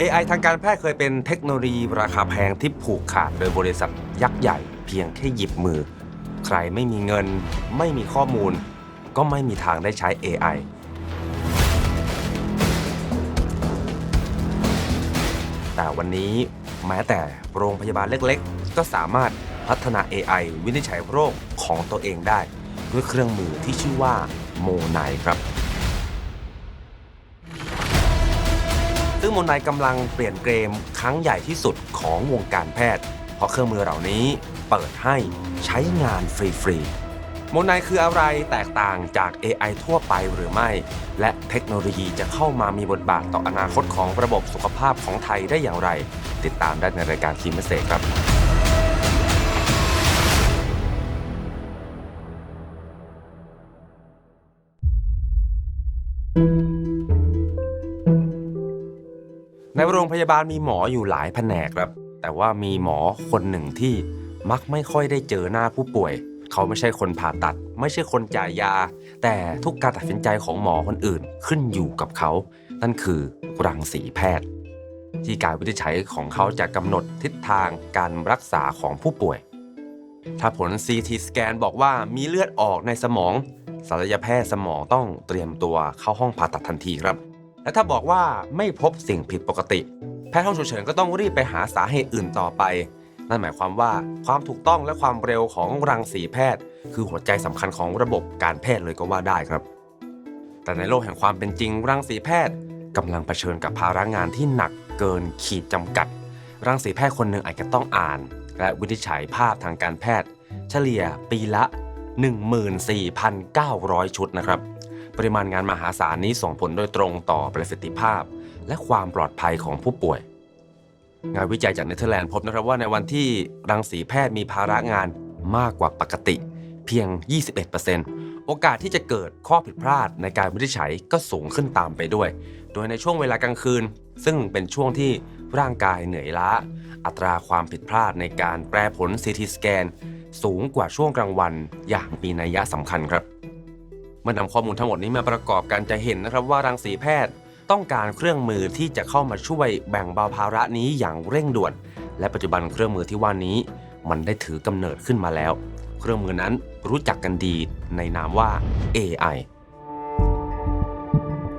AI ทางการแพทย์เคยเป็นเทคโนโลยีราคาแพงที่ผูกขาดโดยบริษัทยักษ์ใหญ่ เพียงแค่หยิบมือ ใครไม่มีเงิน ไม่มีข้อมูล ก็ไม่มีทางได้ใช้ AI แต่วันนี้แม้แต่โรงพยาบาลเล็กๆ ก็สามารถพัฒนา AI วินิจฉัยโรคของตัวเองได้ ด้วยเครื่องมือที่ชื่อว่าโมไนครับ ซึ่งมนไนกำลังเปลี่ยนเกมครั้งใหญ่ที่สุดของวงการแพทย์ เพราะเครื่องมือเหล่านี้เปิดให้ใช้งานฟรีๆมนไนคืออะไรแตกต่างจาก AI ทั่วไปหรือไม่ และเทคโนโลยีจะเข้ามามีบทบาทต่ออนาคตของระบบสุขภาพของไทยได้อย่างไร ติดตามได้ในรายการคีมเมสเซครับ ยาบาลมีหมออยู่หลายแผนกครับ แต่ว่ามีหมอคนหนึ่งที่มักไม่ค่อยได้เจอหน้าผู้ป่วย เขาไม่ใช่คนผ่าตัด ไม่ใช่คนจ่ายยา แต่ทุกการตัดสินใจของหมอคนอื่นขึ้นอยู่กับเขา นั่นคือรังสีแพทย์ ที่การวินิจฉัยของเขาจะกำหนดทิศทางการรักษาของผู้ป่วย ถ้าผล CT สแกนบอกว่ามีเลือดออกในสมองศัลยแพทย์สมองต้องเตรียมตัวเข้าห้องผ่าตัดทันทีครับ และถ้าบอกว่าไม่พบสิ่งผิดปกติ แพทย์ห้องฉุกเฉินก็ต้องรีบไปหาสาเหตุอื่นต่อไป นั่นหมายความว่าความถูกต้องและความเร็วของรังสีแพทย์ คือหัวใจสำคัญของระบบการแพทย์เลยก็ว่าได้ครับ แต่ในโลกแห่งความเป็นจริง รังสีแพทย์กำลังเผชิญกับภาระงานที่หนักเกินขีดจำกัด รังสีแพทย์คนหนึ่งอาจจะต้องอ่าน และวินิจฉัยภาพทางการแพทย์ เฉลี่ยปีละ 14,900 ชุดนะครับ ปริมาณงานมหาศาลนี้ส่งผลโดยตรงต่อประสิทธิภาพ และความปลอดภัยของผู้ป่วย งานวิจัยจากเนเธอร์แลนด์พบนะครับว่าในวันที่รังสีแพทย์มีภาระงานมากกว่าปกติ เพียง 21%โอกาสที่จะเกิดข้อผิดพลาดในการวินิจฉัยก็สูงขึ้นตามไปด้วย โดยในช่วงเวลากลางคืน ซึ่งเป็นช่วงที่ร่างกายเหนื่อยล้า อัตราความผิดพลาดในการแปลผล CT สแกนสูงกว่าช่วงกลางวันอย่างมีนัยยะสำคัญครับ มื่อนำข้อมูลทั้งหมดนี้มาประกอบกันจะเห็นนะครับว่ารังสีแพทย์ต้องการเครื่องมือที่จะเข้ามาช่วยแบ่งเบาภาระนี้อย่างเร่งด่วน และปัจจุบันเครื่องมือที่ว่านี้ มันได้ถือกำเนิดขึ้นมาแล้ว เครื่องมือนั้นรู้จักกันดีในนามว่า AI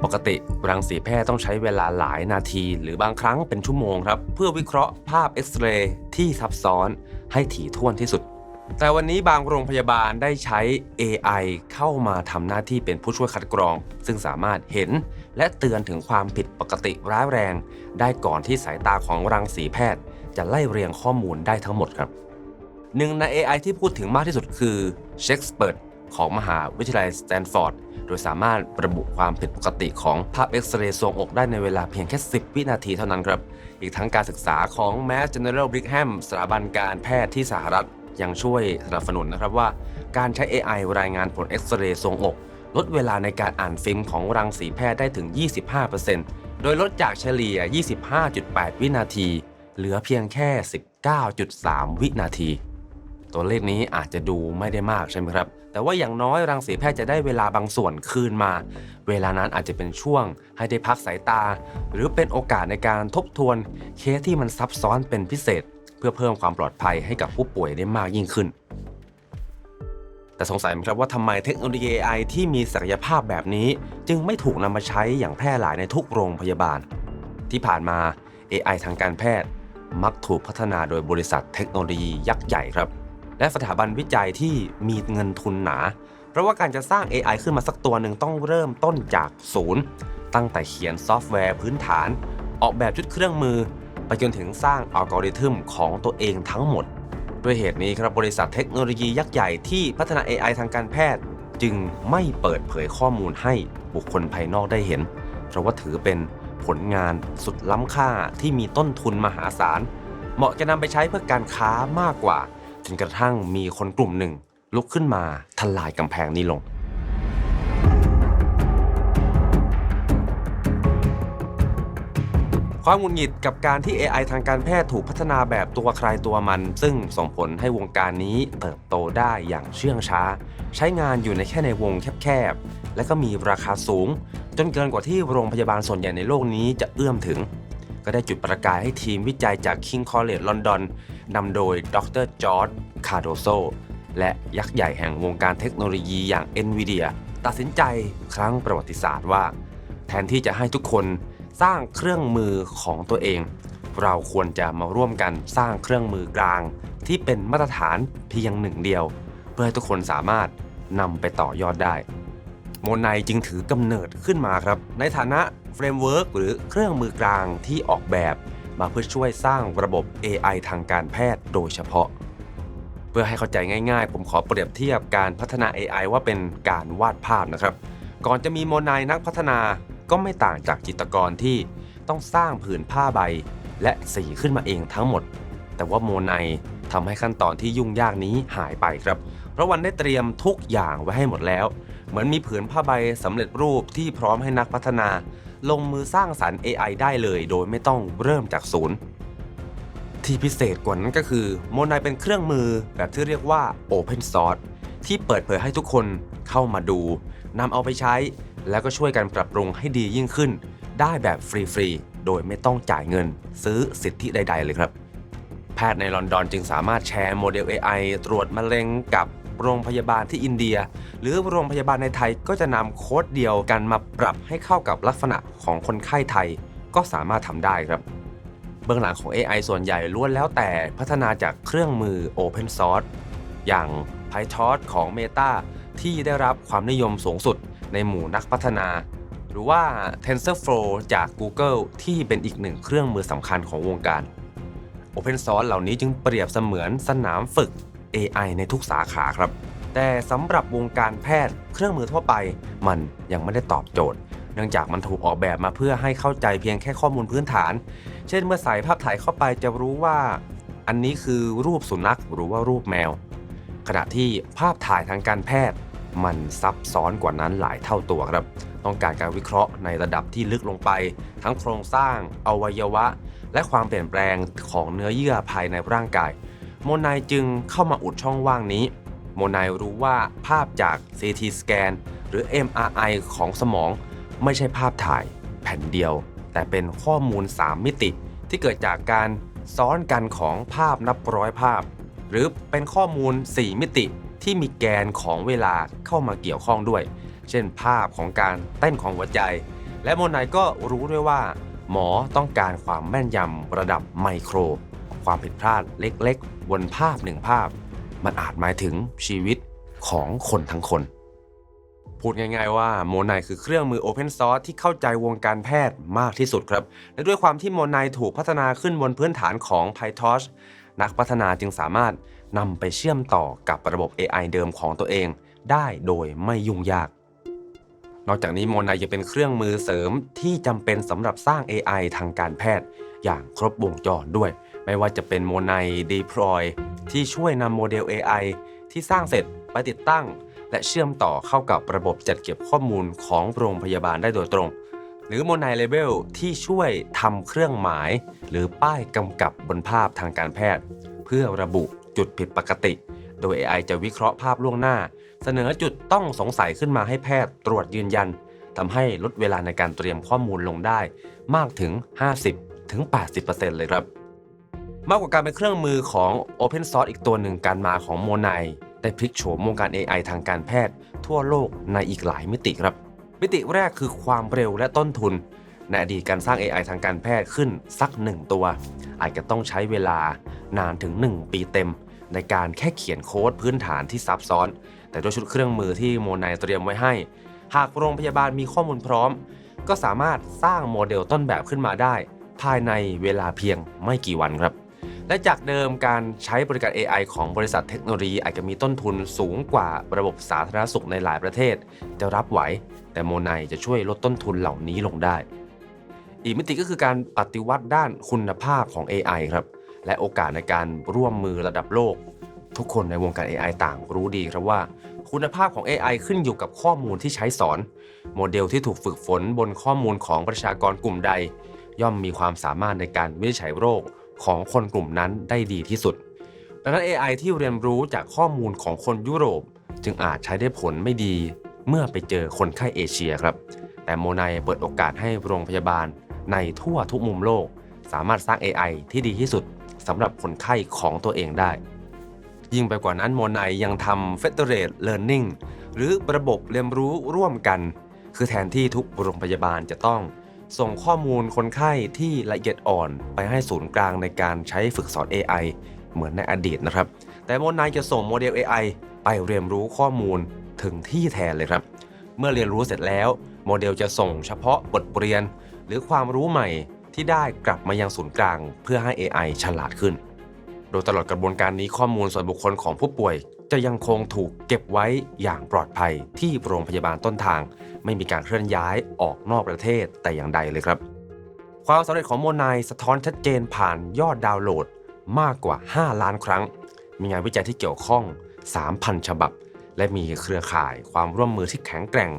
ปกติรังสีแพทย์ต้องใช้เวลาหลายนาที หรือบางครั้งเป็นชั่วโมงครับ เพื่อวิเคราะห์ภาพเอ็กซเรย์ที่ซับซ้อนให้ถี่ถ้วนที่สุด แต่วันนี้บางโรงพยาบาลได้ใช้ AI เข้ามาทำหน้าที่เป็นผู้ช่วยคัดกรอง ซึ่งสามารถเห็นและเตือนถึงความผิดปกติร้ายแรง ได้ก่อนที่สายตาของรังสีแพทย์ จะไล่เรียงข้อมูลได้ทั้งหมดครับหนึ่งใน AI ที่พูดถึงมากที่สุดคือเช็คสเปิร์ของมหาวิทยาลัยสแตนฟอร์ด โดยสามารถระบุความผิดปกติของภาพเอ็กซเรย์ทรวงอกได้ในเวลาเพียงแค่ 10 วินาทีเท่านั้นครับ อีกทั้งการศึกษาของ Mass General Brigham สถาบันการแพทย์ที่สหรัฐ ยังช่วยสนับสนุนนะครับว่า การใช้ AI รายงานผลเอ็กซเรย์ทรวงอก ลดเวลาในการอ่านฟิล์มของรังสีแพทย์ได้ถึง 25%โดยลดจากเฉลี่ย 25.8 วินาที เหลือเพียงแค่ 19.3 วินาที ตัวเลขนี้อาจจะดูไม่ได้มากใช่ไหมครับ แต่ว่าอย่างน้อยรังสีแพทย์จะได้เวลาบางส่วนคืนมา เวลานั้นอาจจะเป็นช่วง ให้ได้พักสายตา หรือเป็นโอกาสในการทบทวนเคสที่มันซับซ้อนเป็นพิเศษ เพื่อเพิ่มความปลอดภัยให้กับผู้ป่วยได้มากยิ่งขึ้น แต่สงสัยไหมครับว่าทำไมเทคโนโลยี AI ที่มีศักยภาพแบบนี้ จึงไม่ถูกนำมาใช้อย่างแพร่หลายในทุกโรงพยาบาล ที่ผ่านมา AI ทางการแพทย์ มักถูกพัฒนาโดยบริษัทเทคโนโลยียักษ์ใหญ่ครับ และสถาบันวิจัยที่มีเงินทุนหนา เพราะว่าการจะสร้าง AI ขึ้นมาสักตัวหนึ่งต้องเริ่มต้นจากศูนย์ตั้งแต่เขียนซอฟต์แวร์พื้นฐาน ออกแบบชุดเครื่องมือ ไปจนถึงสร้างอัลกอริทึมของตัวเองทั้งหมด ด้วยเหตุนี้ครับบริษัทเทคโนโลยียักษ์ใหญ่ที่พัฒนา AI ทางการแพทย์ จึงไม่เปิดเผยข้อมูลให้บุคคลภายนอกได้เห็น เพราะว่าถือเป็นผลงานสุดล้ำค่าที่มีต้นทุนมหาศาล เหมาะจะนำไปใช้เพื่อการค้ามากกว่า จนกระทั่งมีคนกลุ่มหนึ่ง ลุกขึ้นมาทลายกำแพงนี้ลง ความหงุดหงิดกับการที่ AI ทางการแพทย์ถูกพัฒนาแบบตัวใครตัวมัน ซึ่งส่งผลให้วงการนี้เติบโตได้อย่างเชื่องช้า ใช้งานอยู่ในแค่ในวงแคบๆ และก็มีราคาสูง จนเกินกว่าที่โรงพยาบาลส่วนใหญ่ในโลกนี้จะเอื้อมถึง ก็ได้จุดประกายให้ทีมวิจัยจาก King College London นำโดยดรจอร์ดคาร์โดโซและยักษ์ใหญ่แห่งวงการเทคโนโลยีอย่าง NVIDIA ตัดสินใจครั้งประวัติศาสตร์ว่า แทนที่จะให้ทุกคน สร้างเครื่องมือของตัวเอง เราควรจะมาร่วมกันสร้างเครื่องมือกลาง ที่เป็นมาตรฐานเพียงหนึ่งเดียว เพื่อให้ทุกคนสามารถนำไปต่อยอดได้ โมไนจึงถือกำเนิดขึ้นมาครับ ในฐานะเฟรมเวิร์กหรือเครื่องมือกลางที่ออกแบบมาเพื่อช่วยสร้างระบบ AI ทางการแพทย์โดยเฉพาะ เพื่อให้เข้าใจง่ายๆ ผมขอเปรียบเทียบการพัฒนา AI ว่าเป็นการวาดภาพนะครับ ก่อนจะมีโมไนนักพัฒนา ก็ไม่ต่างจากจิตรกรที่ต้องสร้างผืนผ้าใบและสีขึ้นมาเองทั้งหมด แต่ว่าโมไนทำให้ขั้นตอนที่ยุ่งยากนี้หายไปครับ เพราะวันได้เตรียมทุกอย่างไว้ให้หมดแล้ว เหมือนมีผืนผ้าใบสำเร็จรูปที่พร้อมให้นักพัฒนา ลงมือสร้างสรรค์ AI ได้เลย โดยไม่ต้องเริ่มจากศูนย์ที่พิเศษกว่านั้นก็คือโมไนเป็นเครื่องมือแบบที่เรียกว่า Open Source ที่เปิดเผยให้ทุกคนเข้ามาดูนำเอาไปใช้ แล้วก็ช่วยกันปรับปรุงให้ดียิ่งขึ้น ได้แบบฟรีๆ โดยไม่ต้องจ่ายเงิน ซื้อสิทธิใด ๆ เลยครับ แพทย์ในลอนดอนจึงสามารถแชร์โมเดล AI ตรวจมะเร็งกับโรงพยาบาลที่อินเดีย หรือโรงพยาบาลในไทยก็จะนำโค้ดเดียวกันมาปรับให้เข้ากับลักษณะของคนไข้ไทย ก็สามารถทำได้ครับ เบื้องหลังของ AI ส่วนใหญ่ล้วนแล้วแต่พัฒนาจากเครื่องมือ Open Source อย่าง PyTorch ของ Meta ที่ได้รับความนิยมสูงสุดในหมู่นักพัฒนา หรือว่า TensorFlow จาก Google ที่เป็นอีกหนึ่งเครื่องมือสำคัญของวงการ Open Source เหล่านี้จึงเปรียบเสมือนสนามฝึก AI ในทุกสาขาครับ แต่สำหรับวงการแพทย์เครื่องมือทั่วไป มันยังไม่ได้ตอบโจทย์ เนื่องจากมันถูกออกแบบมาเพื่อให้เข้าใจเพียงแค่ข้อมูลพื้นฐาน เช่นเมื่อใส่ภาพถ่ายเข้าไปจะรู้ว่าอันนี้คือรูปสุนัขหรือว่ารูปแมว ขณะที่ภาพถ่ายทางการแพทย์ มันซับซ้อนกว่านั้นหลายเท่าตัวครับ ต้องการการวิเคราะห์ในระดับที่ลึกลงไป ทั้งโครงสร้าง อวัยวะ และความเปลี่ยนแปลงของเนื้อเยื่อภายในร่างกาย โมไนจึงเข้ามาอุดช่องว่างนี้ โมไนรู้ว่าภาพจาก CT สแกนหรือ MRI ของสมอง ไม่ใช่ภาพถ่ายแผ่นเดียว แต่เป็นข้อมูล 3 มิติ ที่เกิดจากการซ้อนกันของภาพนับร้อยภาพ หรือเป็นข้อมูล 4 มิติ ที่มีแกนของเวลาเข้ามาเกี่ยวข้องด้วย เช่นภาพของการเต้นของหัวใจ และโมไนก็รู้ด้วยว่า หมอต้องการความแม่นยำระดับไมโคร ความผิดพลาดเล็กๆ บนภาพหนึ่งภาพ มันอาจหมายถึงชีวิตของคนทั้งคน พูดง่ายๆว่าโมไนคือเครื่องมือ Open Source ที่เข้าใจวงการแพทย์มากที่สุดครับ และด้วยความที่โมไนถูกพัฒนาขึ้นบนพื้นฐานของ PyTorch นักพัฒนาจึงสามารถ นำไปเชื่อมต่อกับระบบ AI เดิมของตัวเอง ได้โดยไม่ยุ่งยาก นอกจากนี้โมไนยังเป็นเครื่องมือเสริมที่จำเป็นสำหรับสร้าง AI ทางการแพทย์ อย่างครบวงจรด้วย ไม่ว่าจะเป็นโมไน Deploy ที่ช่วยนำโมเดล AI ที่สร้างเสร็จไปติดตั้ง และเชื่อมต่อเข้ากับระบบจัดเก็บข้อมูลของโรงพยาบาลได้โดยตรง หรือโมไนเลเ e ลที่ช่วยทำเครื่องหมาย หรือป้ายกำกับบนภาพทางการแพทย์ เพื่อระบุ จุดผิดปกติ โดย AI จะวิเคราะห์ภาพล่วงหน้า เสนอจุดต้องสงสัยขึ้นมาให้แพทย์ตรวจยืนยันทำให้ลดเวลาในการเตรียมข้อมูลลงได้ มากถึง 50-80%เลยครับ มากกว่าการเป็นเครื่องมือของ Open Source อีกตัวหนึ่งการมาของโมไนได้พลิกโฉมวงการ AI ทางการแพทย์ ทั่วโลกในอีกหลายมิติครับ มิติแรกคือความเร็วและต้นทุน ในอดีตการสร้าง AI ทางการแพทย์ขึ้นสักหนึ่งตัว อาจจะต้องใช้เวลานานถึง 1 ปีเต็ม ในการแค่เขียนโค้ดพื้นฐานที่ซับซ้อน แต่ด้วยชุดเครื่องมือที่โมไนเตรียมไว้ให้ หากโรงพยาบาลมีข้อมูลพร้อม ก็สามารถสร้างโมเดลต้นแบบขึ้นมาได้ ภายในเวลาเพียงไม่กี่วันครับ และจากเดิมการใช้บริการ AI ของบริษัทเทคโนโลยีอาจจะมีต้นทุนสูงกว่าระบบสาธารณสุขในหลายประเทศ จะรับไหว แต่โมไนจะช่วยลดต้นทุนเหล่านี้ลงได้ อีกมิติก็คือการปฏิวัติด้านคุณภาพของ AI ครับ และโอกาสในการร่วมมือระดับโลก ทุกคนในวงการ AI ต่างรู้ดีครับว่า คุณภาพของ AI ขึ้นอยู่กับข้อมูลที่ใช้สอน โมเดลที่ถูกฝึกฝนบนข้อมูลของประชากรกลุ่มใด ย่อมมีความสามารถในการวินิจฉัยโรคของคนกลุ่มนั้นได้ดีที่สุด ดังนั้น AI ที่เรียนรู้จากข้อมูลของคนยุโรป จึงอาจใช้ได้ผลไม่ดีเมื่อไปเจอคนไข้เอเชียครับ แต่โมไนเปิดโอกาสให้โรงพยาบาลในทั่วทุกมุมโลก สามารถสร้าง AI ที่ดีที่สุด สำหรับคนไข้ของตัวเองได้ ยิ่งไปกว่านั้นโมไนยังทำ Federated Learning หรือระบบเรียนรู้ร่วมกัน คือแทนที่ทุกโรงพยาบาลจะต้อง ส่งข้อมูลคนไข้ที่ละเอียดอ่อนไปให้ศูนย์กลางในการใช้ฝึกสอน AI เหมือนในอดีตนะครับ แต่โมไนจะส่งโมเดล AI ไปเรียนรู้ข้อมูลถึงที่แทนเลยครับ เมื่อเรียนรู้เสร็จแล้ว โมเดลจะส่งเฉพาะบทเรียน หรือความรู้ใหม่ ที่ได้กลับมายังศูนย์กลาง เพื่อให้ AI ฉลาดขึ้น โดยตลอดกระบวนการนี้ข้อมูลส่วนบุคคลของผู้ป่วย จะยังคงถูกเก็บไว้อย่างปลอดภัยที่โรงพยาบาลต้นทาง ไม่มีการเคลื่อนย้ายออกนอกประเทศแต่อย่างใดเลยครับ ความสำเร็จของโมนายสะท้อนชัดเจนผ่านยอดดาวน์โหลดมากกว่า 5 ล้านครั้ง มีงานวิจัยที่เกี่ยวข้อง 3,000 ฉบับ และมีเครือข่ายความร่วมมือที่แข็งแกร่ง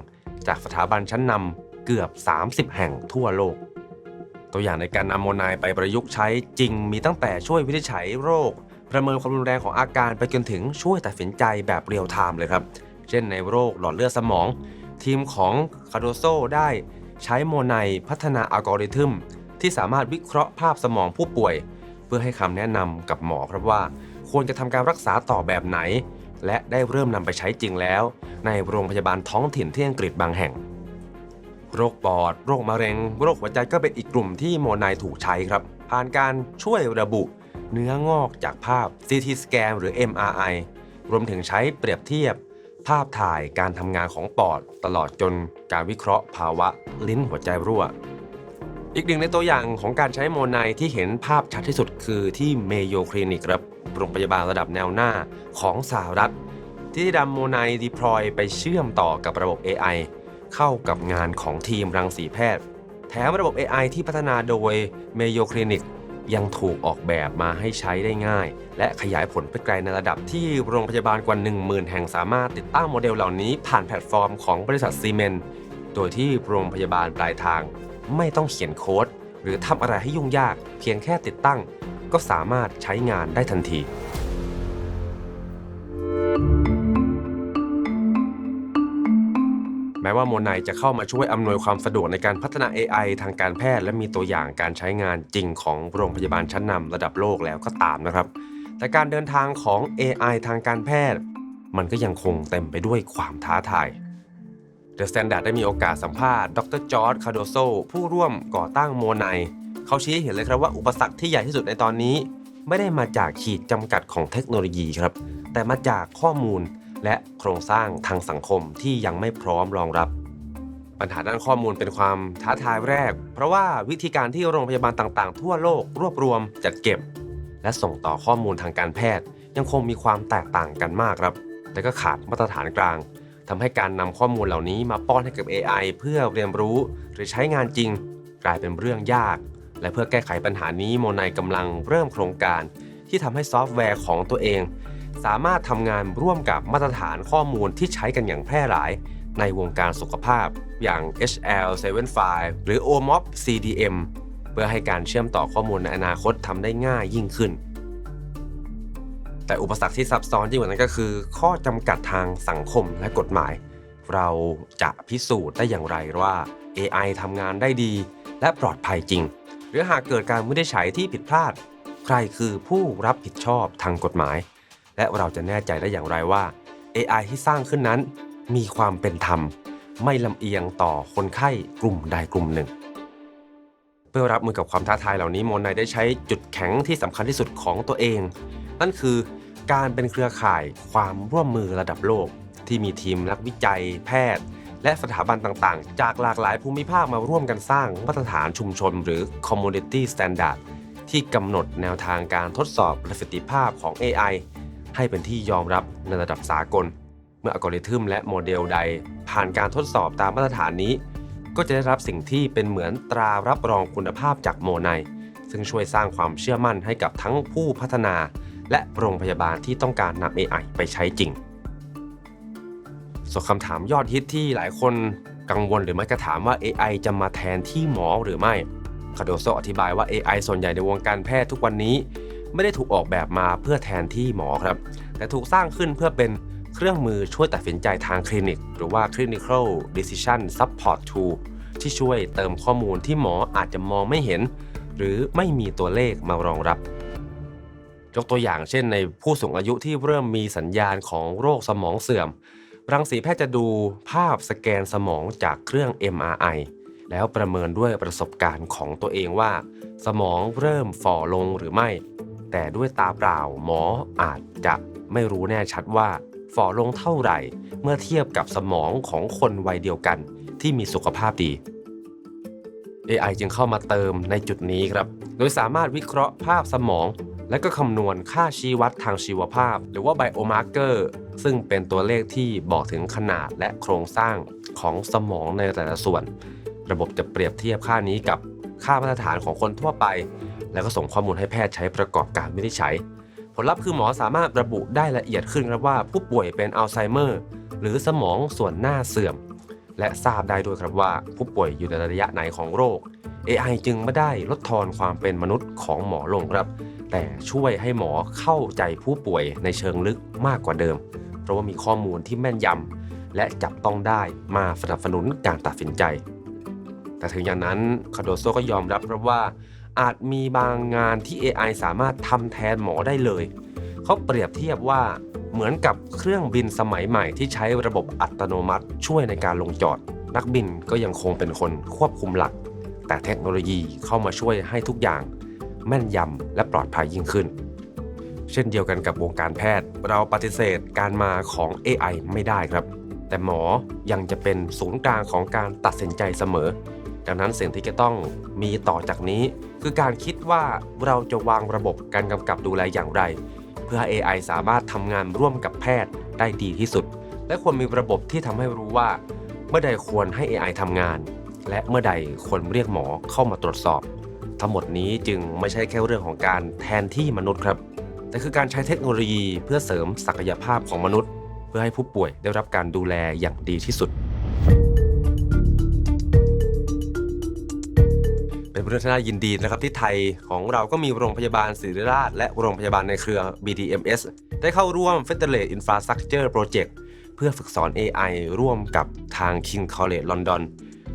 จากสถาบันชั้นนำเกือบ 30 แห่งทั่วโลก ตัวอย่างในการนำโมนายไปประยุกต์ใช้จริงมีตั้งแต่ช่วยวินิจฉัยโรค ประเมินความรุนแรงของอาการไปจนถึงช่วยตัดสินใจแบบเรียลไทม์เลยครับ เช่นในโรคหลอดเลือดสมอง ทีมของคาโดโซได้ใช้โมไนพัฒนาอัลกอริทึมที่สามารถวิเคราะห์ภาพสมองผู้ป่วย เพื่อให้คำแนะนำกับหมอครับว่า ควรจะทำการรักษาต่อแบบไหน และได้เริ่มนำไปใช้จริงแล้ว ในโรงพยาบาลท้องถิ่นที่อังกฤษบางแห่ง โรคปอด โรคมะเร็ง โรคหัวใจก็เป็นอีกกลุ่มที่โมไนถูกใช้ครับ ผ่านการช่วยระบุเนื้องอกจากภาพ CT สแกนหรือ MRI รวมถึงใช้เปรียบเทียบ ภาพถ่ายการทำงานของปอด ตลอดจนการวิเคราะห์ภาวะลิ้นหัวใจรั่ว อีกหนึ่งในตัวอย่างของการใช้โมไนที่เห็นภาพชัดที่สุดคือที่เมโยคลินิกครับโรงพยาบาลระดับแนวหน้าของสหรัฐ ที่ได้นำโมไนดีพลอยไปเชื่อมต่อกับระบบ AI เข้ากับงานของทีมรังสีแพทย์ แถมระบบ AI ที่พัฒนาโดยเมโยคลินิกยังถูกออกแบบมาให้ใช้ได้ง่าย และขยายผลไปไกลในระดับที่โรงพยาบาลกว่า 10,000 แห่งสามารถติดตั้งโมเดลเหล่านี้ผ่านแพลตฟอร์มของบริษัทซีเมนต์โดยที่โรงพยาบาลปลายทาง ไม่ต้องเขียนโค้ด หรือทำอะไรให้ยุ่งยาก เพียงแค่ติดตั้ง ก็สามารถใช้งานได้ทันที แม้ว่าโมไนจะเข้ามาช่วยอำนวยความสะดวกในการพัฒนา AI ทางการแพทย์ และมีตัวอย่างการใช้งานจริงของโรงพยาบาลชั้นนำระดับโลกแล้วก็ตามนะครับ แต่การเดินทางของ AI ทางการแพทย์ มันก็ยังคงเต็มไปด้วยความท้าทาย The Standard ได้มีโอกาสสัมภาษณ์ ดรจอร์ดคาโดโซผู้ร่วมก่อตั้งโมไนเขาชี้ให้เห็นเลยครับว่าอุปสรรคที่ใหญ่ที่สุดในตอนนี้ ไม่ได้มาจากขีดจำกัดของเทคโนโลยีครับ แต่มาจากข้อมูล และโครงสร้างทางสังคมที่ยังไม่พร้อมรองรับ ปัญหาด้านข้อมูลเป็นความท้าทายแรก เพราะว่าวิธีการที่โรงพยาบาลต่างๆ ทั่วโลกรวบรวมจัดเก็บ และส่งต่อข้อมูลทางการแพทย์ ยังคงมีความแตกต่างกันมากครับแต่ก็ขาดมาตรฐานกลางทำให้การนำข้อมูลเหล่านี้มาป้อนให้กับ AI เพื่อเรียนรู้หรือใช้งานจริง กลายเป็นเรื่องยาก และเพื่อแก้ไขปัญหานี้โมไนกำลังเริ่มโครงการ ที่ทำให้ซอฟต์แวร์ของตัวเอง สามารถทำงานร่วมกับมาตรฐานข้อมูลที่ใช้กันอย่างแพร่หลาย ในวงการสุขภาพ อย่าง HL75 หรือ OMOP CDM เพื่อให้การเชื่อมต่อข้อมูลในอนาคตทำได้ง่ายยิ่งขึ้น แต่อุปสรรคที่ซับซ้อนยิ่งกว่านั้นก็คือ ข้อจำกัดทางสังคมและกฎหมาย เราจะพิสูจน์ได้อย่างไรว่า AI ทำงานได้ดี และปลอดภัยจริง หรือหากเกิดการวินิจฉัยที่ผิดพลาด ใครคือผู้รับผิดชอบทางกฎหมาย และเราจะแน่ใจได้อย่างไรว่า AI ที่สร้างขึ้นนั้น มีความเป็นธรรม ไม่ลำเอียงต่อคนไข้กลุ่มใดกลุ่มหนึ่ง เพื่อรับมือกับความท้าทายเหล่านี้โมนไนได้ใช้จุดแข็งที่สำคัญที่สุดของตัวเอง นั่นคือการเป็นเครือข่ายความร่วมมือระดับโลก ที่มีทีมนักวิจัย แพทย์ และสถาบันต่างๆ จากหลากหลายภูมิภาคมาร่วมกันสร้างมาตรฐานชุมชนหรือ Community Standard ที่กำหนดแนวทางการทดสอบประสิทธิภาพของ AI ให้เป็นที่ยอมรับในระดับสากล เมื่ออัลกอริทึมและโมเดลใด ผ่านการทดสอบตามมาตรฐานนี้ ก็จะได้รับสิ่งที่เป็นเหมือนตรารับรองคุณภาพจากโมไนซึ่งช่วยสร้างความเชื่อมั่นให้กับทั้งผู้พัฒนา และโรงพยาบาลที่ต้องการนำ AI ไปใช้จริง ส่วนคำถามยอดฮิตที่หลายคนกังวลหรือม่ก็ถามว่า AI จะมาแทนที่หมอหรือไม่คาโดโซอธิบายว่า AI ส่วนใหญ่ในวงการแพทย์ทุกวันนี้ ไม่ได้ถูกออกแบบมาเพื่อแทนที่หมอครับ แต่ถูกสร้างขึ้นเพื่อเป็นเครื่องมือช่วยตัดสินใจทางคลินิก หรือว่า clinical decision support tool ที่ช่วยเติมข้อมูลที่หมออาจจะมองไม่เห็น หรือไม่มีตัวเลขมารองรับ ยกตัวอย่างเช่นในผู้สูงอายุที่เริ่มมีสัญญาณของโรคสมองเสื่อม รังสีแพทย์จะดูภาพสแกนสมองจากเครื่อง MRI แล้วประเมินด้วยประสบการณ์ของตัวเองว่า สมองเริ่มฝ่อลงหรือไม่ แต่ด้วยตาเปล่าหมออาจจะไม่รู้แน่ชัดว่าฝ่อลงเท่าไหร่เมื่อเทียบกับสมองของคนวัยเดียวกันที่มีสุขภาพดี AI จึงเข้ามาเติมในจุดนี้ครับ โดยสามารถวิเคราะห์ภาพสมอง และก็คำนวณค่าชี้วัดทางชีวภาพ หรือว่าไบโอมาร์เกอร์ซึ่งเป็นตัวเลขที่บอกถึงขนาดและโครงสร้างของสมองในแต่ละส่วน ระบบจะเปรียบเทียบค่านี้กับ ค่ามาตรฐานของคนทั่วไป แล้วก็ส่งข้อมูลให้แพทย์ใช้ประกอบการวินิจฉัย ผลลัพธ์คือหมอสามารถระบุได้ละเอียดขึ้นครับว่าผู้ป่วยเป็นอัลไซเมอร์ หรือสมองส่วนหน้าเสื่อม และทราบได้ด้วยครับว่าผู้ป่วยอยู่ในระยะไหนของโรค AI จึงไม่ได้ลดทอนความเป็นมนุษย์ของหมอลงครับ แต่ช่วยให้หมอเข้าใจผู้ป่วยในเชิงลึกมากกว่าเดิม เพราะว่ามีข้อมูลที่แม่นยำและจับต้องได้มาสนับสนุนการตัดสินใจ แต่ถึงอย่างนั้นคาโดโซก็ยอมรับครับว่า อาจมีบางงานที่ AI สามารถทำแทนหมอได้เลย เขาเปรียบเทียบว่าเหมือนกับเครื่องบินสมัยใหม่ที่ใช้ระบบอัตโนมัติช่วยในการลงจอด นักบินก็ยังคงเป็นคนควบคุมหลัก แต่เทคโนโลยีเข้ามาช่วยให้ทุกอย่าง แม่นยำและปลอดภัยยิ่งขึ้น เช่นเดียวกันกับวงการแพทย์ เราปฏิเสธการมาของ AI ไม่ได้ครับ แต่หมอยังจะเป็นศูนย์กลางของการตัดสินใจเสมอ ดังนั้นสิ่งที่จะต้องมีต่อจากนี้ คือการคิดว่าเราจะวางระบบการกำกับดูแลอย่างไร เพื่อ AI สามารถทำงานร่วมกับแพทย์ได้ดีที่สุด และควรมีระบบที่ทำให้รู้ว่า เมื่อใดควรให้ AI ทำงาน และเมื่อใดควรเรียกหมอเข้ามาตรวจสอบ ทั้งหมดนี้จึงไม่ใช่แค่เรื่องของการแทนที่มนุษย์ครับ แต่คือการใช้เทคโนโลยีเพื่อเสริมศักยภาพของมนุษย์ เพื่อให้ผู้ป่วยได้รับการดูแลอย่างดีที่สุด เป็นที่น่ายินดีนะครับที่ไทยของเราก็มีโรงพยาบาลศิริราช และโรงพยาบาลในเครือ BDMS ได้เข้าร่วม Federate Infrastructure Project เพื่อฝึกสอน AI ร่วมกับทาง King College London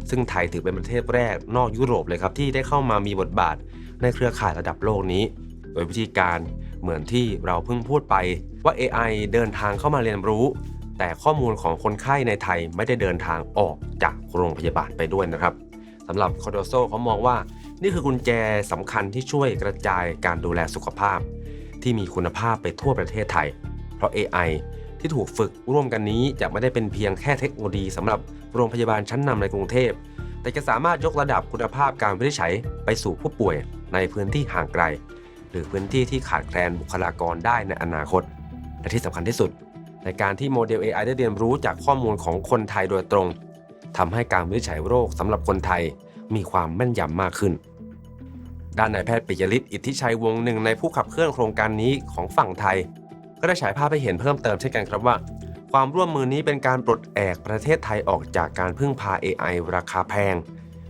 ซึ่งไทยถือเป็นประเทศแรกนอกยุโรปเลยครับที่ได้เข้ามามีบทบาทในเครือข่ายระดับโลกนี้ โดยวิธีการเหมือนที่เราเพิ่งพูดไปว่า AI เดินทางเข้ามาเรียนรู้ แต่ข้อมูลของคนไข้ในไทยไม่ได้เดินทางออกจากโรงพยาบาลไปด้วยนะครับสำหรับคอโดโซเขามองว่า นี่คือกุญแจสำคัญที่ช่วยกระจายการดูแลสุขภาพ ที่มีคุณภาพไปทั่วประเทศไทย เพราะ AI ที่ถูกฝึกร่วมกันนี้จะไม่ได้เป็นเพียงแค่เทคโนโลยีสำหรับโรงพยาบาลชั้นนำในกรุงเทพ แต่จะสามารถยกระดับคุณภาพการวินิจฉัยไปสู่ผู้ป่วยในพื้นที่ห่างไกล หรือพื้นที่ที่ขาดแคลนบุคลากรได้ในอนาคต และที่สำคัญที่สุด ในการที่โมเดล AI ได้เรียนรู้จากข้อมูลของคนไทยโดยตรงทำให้การวินิจฉัยโรคสำหรับคนไทยมีความแม่นยำมากขึ้น ด้านนายแพทย์ปิยฤทธิ์อิทธิชัยวงหนึ่งในผู้ขับเคลื่อนโครงการนี้ของฝั่งไทย ก็ได้ฉายภาพให้เห็นเพิ่มเติมเช่นกันครับว่า ความร่วมมือนี้เป็นการปลดแอกประเทศไทยออกจากการพึ่งพา AI ราคาแพง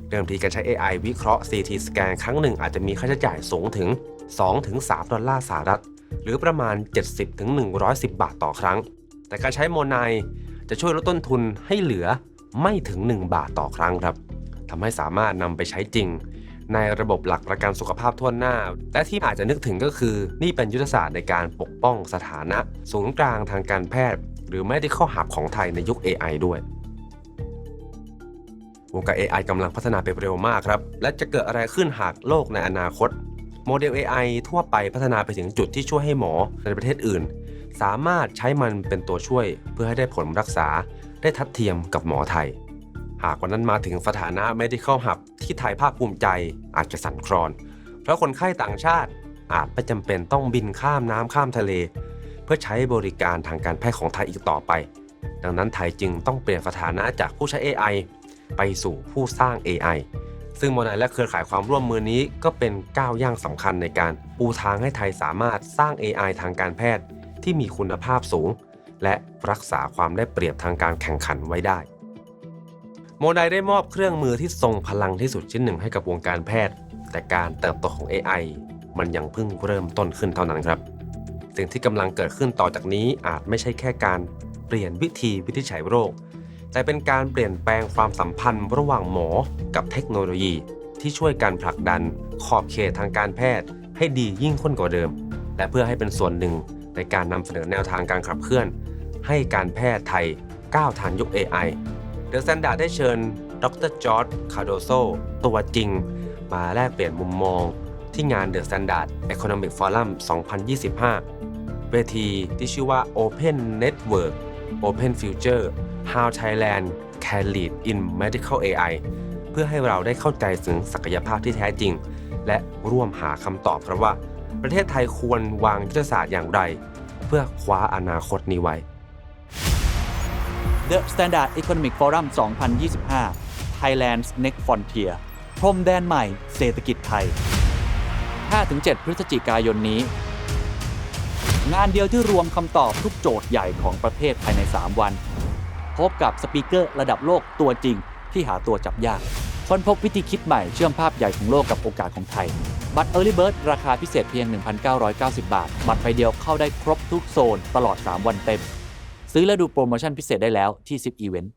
เดิมทีการใช้ AI วิเคราะห์ CT สแกนครั้งหนึ่งอาจจะมีค่าใช้จ่ายสูงถึง 2-3 ดอลลาร์สหรัฐ หรือประมาณ 70-110 บาทต่อครั้ง แต่การใช้โมไนจะช่วยลดต้นทุนให้เหลือไม่ถึง 1 บาทต่อครั้งครับทำให้สามารถนำไปใช้จริง ในระบบหลักประกันสุขภาพทั่วหน้า และที่อาจจะนึกถึงก็คือ นี่เป็นยุทธศาสตร์ในการปกป้องสถานะ ศูนย์กลางทางการแพทย์ หรือไม่ได้ข้อหับของไทยในยุค AI ด้วยวงการ AI กำลังพัฒนาไปเร็วมากครับ และจะเกิดอะไรขึ้นหากโลกในอนาคต โมเดล AI ทั่วไปพัฒนาไปถึงจุดที่ช่วยให้หมอในประเทศอื่น สามารถใช้มันเป็นตัวช่วยเพื่อให้ได้ผลรักษาได้ทัดเทียมกับหมอไทย หากวันนั้นมาถึงสถานะ medical hub ที่ไทยภาคภูมิใจอาจจะสั่นคลอน เพราะคนไข้ต่างชาติอาจไม่จำเป็นต้องบินข้ามน้ำข้ามทะเล เพื่อใช้บริการทางการแพทย์ของไทยอีกต่อไป ดังนั้นไทยจึงต้องเปลี่ยนสถานะจากผู้ใช้ AI ไปสู่ผู้สร้าง AI ซึ่งโมนาและเครือข่ายความร่วมมือนี้ก็เป็นก้าวย่างสำคัญในการปูทางให้ไทยสามารถสร้าง AI ทางการแพทย์ที่มีคุณภาพสูง และรักษาความได้เปรียบทางการแข่งขันไว้ได้ โมไดได้มอบเครื่องมือที่ทรงพลังที่สุดชิ้นหนึ่งให้กับวงการแพทย์ แต่การเติบโตของ AI มันยังเพิ่งเริ่มต้นขึ้นเท่านั้นครับ สิ่งที่กำลังเกิดขึ้นต่อจากนี้อาจไม่ใช่แค่การเปลี่ยนวิธีวินิจฉัยโรค แต่เป็นการเปลี่ยนแปลงความสัมพันธ์ระหว่างหมอกับเทคโนโลยี ที่ช่วยกันผลักดันขอบเขตทางการแพทย์ ให้ดียิ่งขึ้นกว่าเดิม และเพื่อให้เป็นส่วนหนึ่งในการนำเสนอแนวทางการขับเคลื่อน ให้การแพทย์ไทยก้าวทันยุค AI The Standard ได้เชิญ ดรจอร์ดคาโดโซตัวจริง มาแลกเปลี่ยนมุมมองที่งาน The Standard Economic Forum 2025 เวทีที่ชื่อว่า Open Network Open Future How Thailand Can Lead in Medical AI เพื่อให้เราได้เข้าใจถึงศักยภาพที่แท้จริง และร่วมหาคำตอบครับว่า ประเทศไทยควรวางยุทธศาสตร์อย่างไร เพื่อคว้าอนาคตนี้ไว้ The Standard Economic Forum 2025 Thailand's Next Frontier พรมแดนใหม่เศรษฐกิจไทย 5-7 พฤศจิกายนนี้ งานเดียวที่รวมคำตอบทุกโจทย์ใหญ่ของประเทศภายใน 3 วัน พบกับสปีกเกอร์ระดับโลกตัวจริงที่หาตัวจับยาก ค้นพบวิธีคิดใหม่เชื่อมภาพใหญ่ของโลกกับโอกาสของไทย บัตร Early Bird ราคาพิเศษเพียง 1,990 บาท บัตรใบเดียวเข้าได้ครบทุกโซนตลอด 3 วันเต็ม ซื้อและดูโปรโมชั่นพิเศษได้แล้วที่ 10 Event